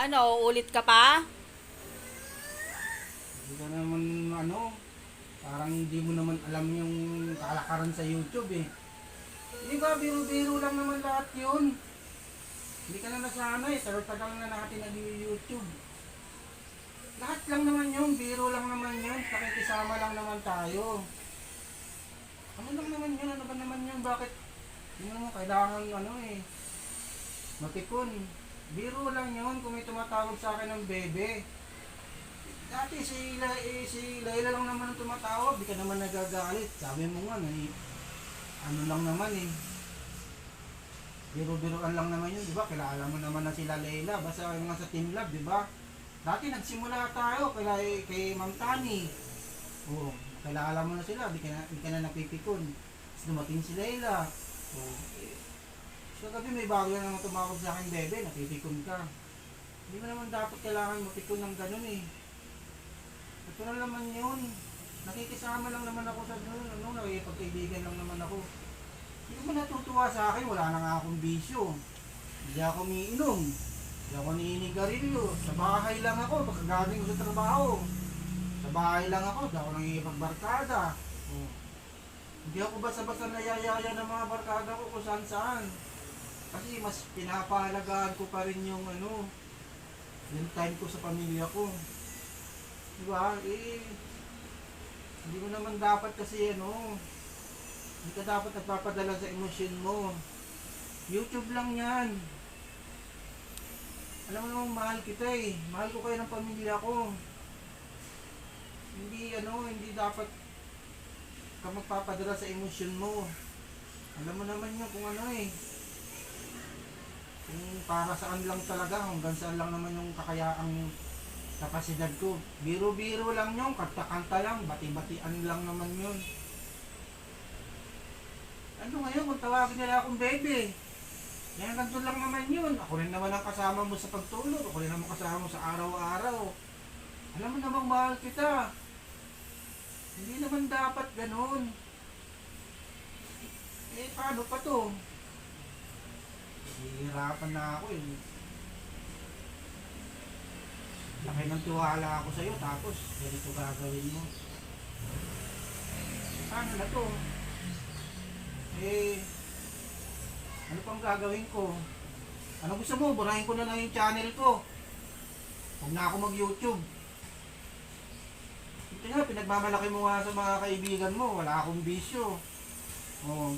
Ano, ulit ka pa? Hindi ka naman ano, parang hindi mo naman alam yung kalakaran sa YouTube eh. Di ba, biro-biro lang naman lahat yun. Hindi ka na nasanay, tagal-tagal na natin nag-YouTube. Lahat lang naman yun, biro lang naman yun, nakikisama lang naman tayo. Ano lang naman yun, ano ba naman yun, bakit? Yun mo, kailangan ano eh, mapikon. Biro lang yun kung may tumatawag sa akin ng bebe. Dati si, La, eh, si Layla lang naman ang tumatawag, di ka naman nagagalit. Sabi mo nga, eh, ano lang naman eh. Biro-biroan lang naman yun, di ba? Kilala mo naman na sila Layla, basta yung sa Team Lab, di ba? Dati nagsimula tayo kay, kay Ma'am Tani. Oo, kilala mo na sila, di ka na, di ka na napipikon. Tapos dumating si Layla. Oo, eh, sa gabi may bago na naman tumawag sa akin, bebe, napipikon ka. Hindi mo naman dapat kailangan mapikon ng ganun eh. Ito na naman yun. Nakikisama lang naman ako sa doon. Ano, nakikipagkaibigan lang naman ako. Hindi mo natutuwa sa akin, wala na nga akong bisyo. Hindi ako umiinom. Hindi ako ninigarilyo. Sa bahay lang ako, pagkagaling ko sa trabaho. Sa bahay lang ako, hindi ako nangipagbarkada. Oh. Hindi ako basta-basta nayayaya ng mga barkada ko kung saan saan. Kasi mas pinapahalagaan ko pa rin yung ano, yung time ko sa pamilya ko. Diba? Eh, hindi mo naman dapat kasi ano, hindi ka dapat nagpapadala sa emosyon mo. YouTube lang yan. Alam mo naman, mahal kita eh. Mahal ko kayo ng pamilya ko. Hindi ano, hindi dapat ka magpapadala sa emosyon mo. Alam mo naman yun kung ano eh. Kung para saan lang talaga, hanggang saan lang naman yung kakayaang kapasidad ko. Biro-biro lang yun, kanta-kanta lang, bati-batian lang naman yun. Ano ngayon kung tawagin nila akong baby? Yan ganito lang naman yun. Ako rin naman ang kasama mo sa pagtulog. Ako rin naman kasama mo sa araw-araw. Alam mo namang mahal kita. Hindi naman dapat ganun. Eh, paano pa to? Hihirapan na ako eh. Laki ng tiwala ako sa'yo, tapos ganito gagawin mo. Paano na to? Eh, ano pang gagawin ko? Ano gusto mo? Burahin ko na lang yung channel ko. Huwag na ako mag-YouTube. Ito nga, pinagmamalaki mo nga sa mga kaibigan mo. Wala akong bisyo. Oo.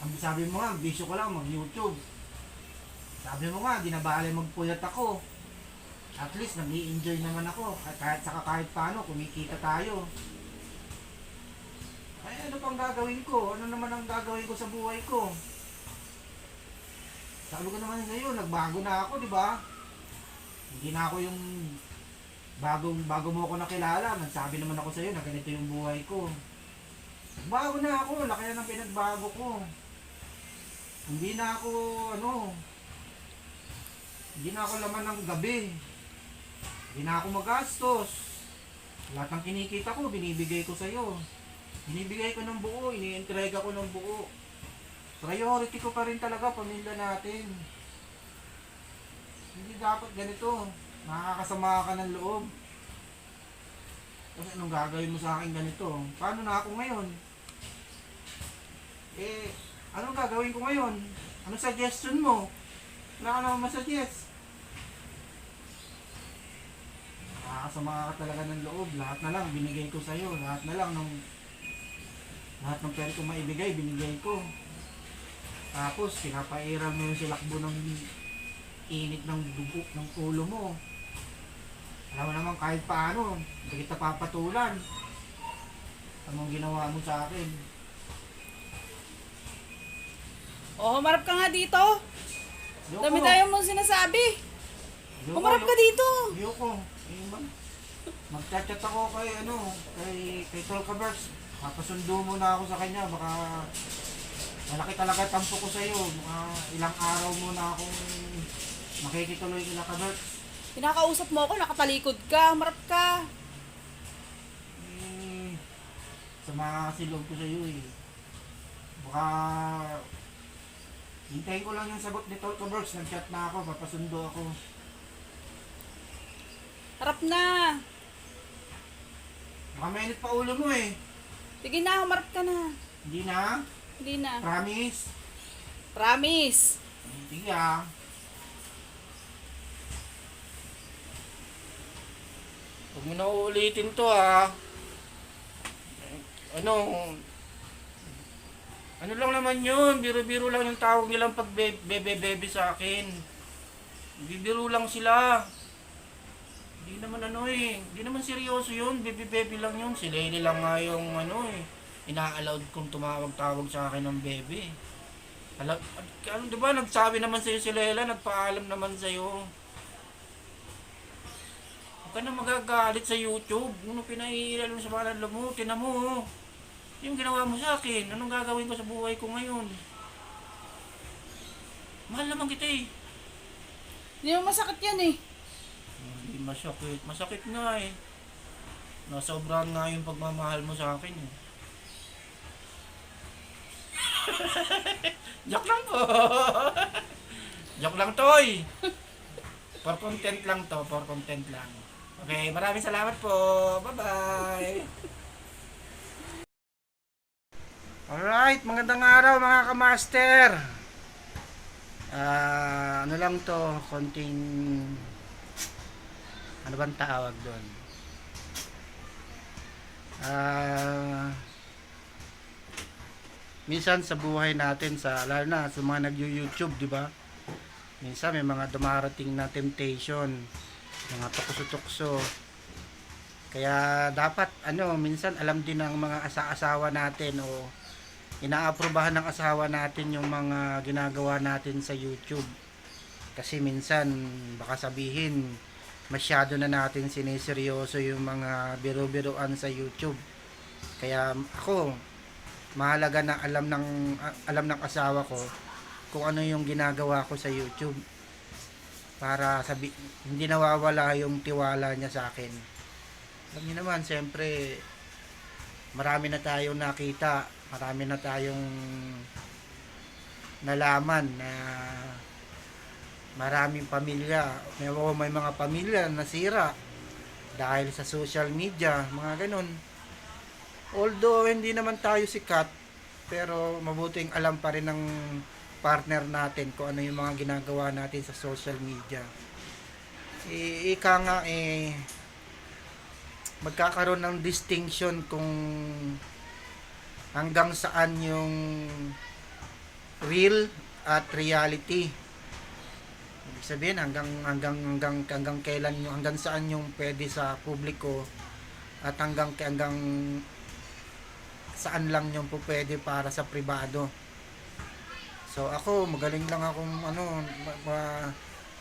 Ang sabi mo nga, bisyo ko lang mag-YouTube. Sabi mo nga, di magpuyat ako. At least, nag enjoy naman ako. Kahit saka kahit paano, kumikita tayo. Ay, ano pang gagawin ko? Ano naman ang gagawin ko sa buhay ko? Sabi ko naman sa'yo, nagbago na ako, di ba? Hindi na ako yung bagong bago mo ako nakilala. Nagsabi naman ako sa'yo na ganito yung buhay ko. Bago na ako, laki na ng pinagbago ko. Hindi na ako, ano, hindi na ako laman ng gabi. Hindi na ako magastos. Lahat ng kinikita ko, binibigay ko sa'yo. Binibigay ko ng buo, inientrega ko ng buo. Priority ko pa rin talaga, pamilya natin. Hindi dapat ganito. Nakakasama ka ng loob. Kasi anong gagawin mo sa akin ganito? Paano na ako ngayon? Eh, anong gagawin ko ngayon? Anong suggestion mo? Wala ka naman masuggest. Nakakasama ka talaga ng loob. Lahat na lang binigay ko sa'yo. Lahat na lang ng lahat ng pwede ko maibigay, binigay ko. Tapos, pinapairal mo yung silakbo ng init ng dugo ng ulo mo. Alam mo naman kahit paano, hindi kita papatulan. Anong ginawa mo sa akin? O, humarap ka nga dito. Ayoko. Dami tayo mong sinasabi. Ayoko, Humarap ka dito. Ayoko. Ayun ba? Magchat-chat ako kay ano, kay kay Tolkaberts. Papasundo mo na ako sa kanya, baka malaki talaga tampo ko sa iyo. Ilang araw mo na akong makikituloy kila Kaberts. Pinakausap mo ako, nakatalikod ka, humarap ka. Eh, sa mga kasi loob ko sa iyo eh. Baka Hintayin ko lang yung sagot ni Toto Brooks. Nag-chat na ako, papasundo ako. Harap na. Baka mainit pa ulo mo eh. Sige na, humarap ka na. Hindi na? Hindi na. Promise? Promise. Hindi ah. Huwag mo na uulitin to ah. Ano? Ano lang naman yun? Biro-biro lang yung tawag nilang pag bebe-bebe sa akin. Bibiro lang sila. Hindi naman ano eh. Hindi naman seryoso yun. Bebe-bebe lang yun. Si Lely lang nga yung ano eh. Ina-allowed kong tumawag-tawag sa akin ng bebe. Alam, ano, di ba nagsabi naman sa'yo si Lela, nagpaalam naman sa'yo. Huwag ka na magagalit sa YouTube. Ano pinaiilan mo sa balan mo, tinan mo. oh. Yung ginawa mo sa akin, anong gagawin ko sa buhay ko ngayon? Mahal naman kita eh. Hindi mo masakit yan eh. Hindi masakit. Masakit nga eh. Nasobrahan nga yung pagmamahal mo sa akin eh. Joke lang po. Joke lang toy. For content lang to, for content lang. Okay, maraming salamat po. Bye-bye. Alright, magandang araw mga kamaster. Ah, ano lang to, konting ano bang tawag doon? Ah, minsan sa buhay natin sa lalo na sa mga nag-YouTube, di ba? Minsan may mga dumarating na temptation, mga tukso-tukso. Kaya dapat ano, minsan alam din ng mga asa-asawa natin o inaaprobahan ng asawa natin yung mga ginagawa natin sa YouTube. Kasi minsan baka sabihin masyado na natin siniseryoso yung mga biro-biroan sa YouTube. Kaya ako mahalaga na alam ng alam ng asawa ko kung ano yung ginagawa ko sa YouTube para sabi hindi nawawala yung tiwala niya sa akin. Alam niyo naman, siyempre marami na tayong nakita, marami na tayong nalaman na maraming pamilya, may, o may mga pamilya nasira dahil sa social media, mga ganun. Although hindi naman tayo sikat, pero mabuting alam pa rin ng partner natin kung ano yung mga ginagawa natin sa social media. I- ika nga eh, magkakaroon ng distinction kung hanggang saan yung real at reality. Ibig sabihin hanggang hanggang hanggang hanggang kailan yung hanggang saan yung pwede sa publiko at hanggang hanggang saan lang yung pwede para sa pribado. So ako magaling lang akong ano ma-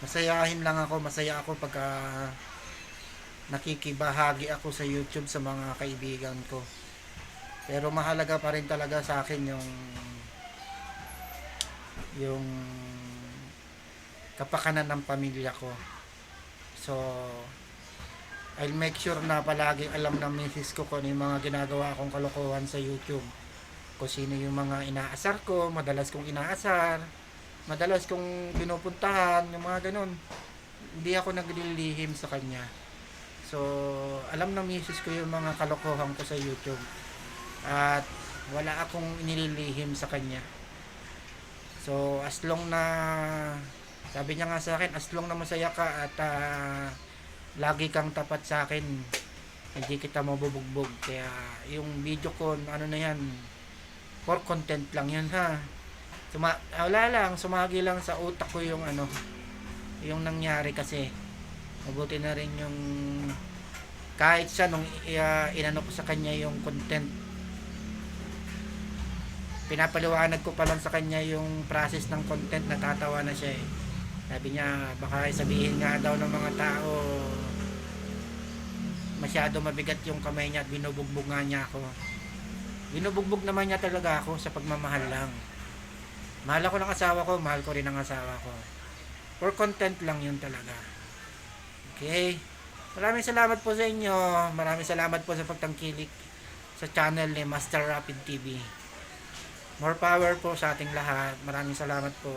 masayahin lang ako, masaya ako pagka nakikibahagi ako sa YouTube sa mga kaibigan ko. Pero mahalaga pa rin talaga sa akin yung yung kapakanan ng pamilya ko. So, I'll make sure na palagi alam ng misis ko kung ano yung mga ginagawa kong kalokohan sa YouTube. Kung sino yung mga inaasar ko, madalas kong inaasar, madalas kong pinupuntahan, yung mga ganun. Hindi ako naglilihim sa kanya. So, alam ng misis ko yung mga kalokohan ko sa YouTube. At wala akong inililihim sa kanya. So, as long na sabi niya nga sa akin, as long na masaya ka at ah, lagi kang tapat sa akin, hindi kita mabubugbog. Kaya yung video ko, ano na yan, for content lang yan ha. Suma ah, wala lang, sumagi lang sa utak ko yung ano, yung nangyari kasi. Mabuti na rin yung kahit siya nung uh, inano ko sa kanya yung content pinapaliwanag ko pa lang sa kanya yung process ng content natatawa na siya eh. Sabi niya baka sabihin nga daw ng mga tao masyado mabigat yung kamay niya at binubugbog nga niya ako. Binubugbog naman niya talaga ako sa pagmamahal lang. Mahal ako ng asawa ko mahal ko rin ang asawa ko. For content lang yun talaga. Okay? Maraming salamat po sa inyo. Maraming salamat po sa pagtangkilik sa channel ni Master Rapid TV More power po sa ating lahat. Maraming salamat po.